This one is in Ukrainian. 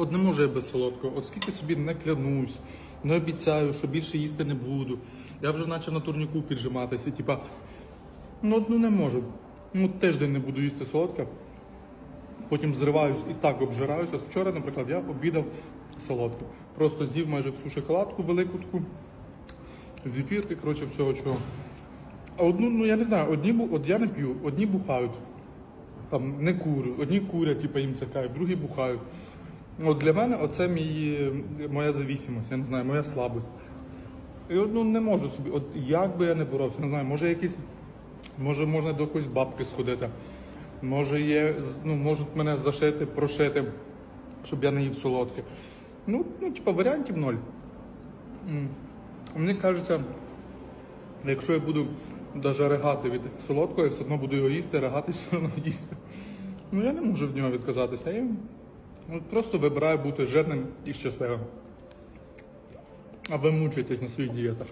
От не можу я без солодкого. От скільки собі не клянусь, не обіцяю, що більше їсти не буду. Я вже наче на турніку піджиматися, типа, ну ну не можу. Ну тиждень не буду їсти солодке. Потім зриваюсь і так обжираюся. Вчора, наприклад, я обідав солодке. Просто з'їв майже всю шоколадку велику таку, зефірки, коротше, всього чого. А одну, ну я не знаю, одні от я не п'ю, одні бухають. Там не курю, одні курять, типу, їм це кайф, другі бухають. От для мене оце мій, моя зависимость, я не знаю, моя слабость. І от, ну, не можу собі, от як би я не боровся, не знаю, може якісь, може можна до якоїсь бабки сходити, може є, ну, можуть мене зашити, прошити, щоб я не їв солодке. Ну, ну типа варіантів ноль. Мені кажеться, якщо я буду навіть ригати від солодкого, я все одно буду його їсти, ригати все одно їсти. Ну я не можу від нього відказатися. Просто вибираю бути жирним і щасливим. А ви мучуєтесь на своїх дієтах.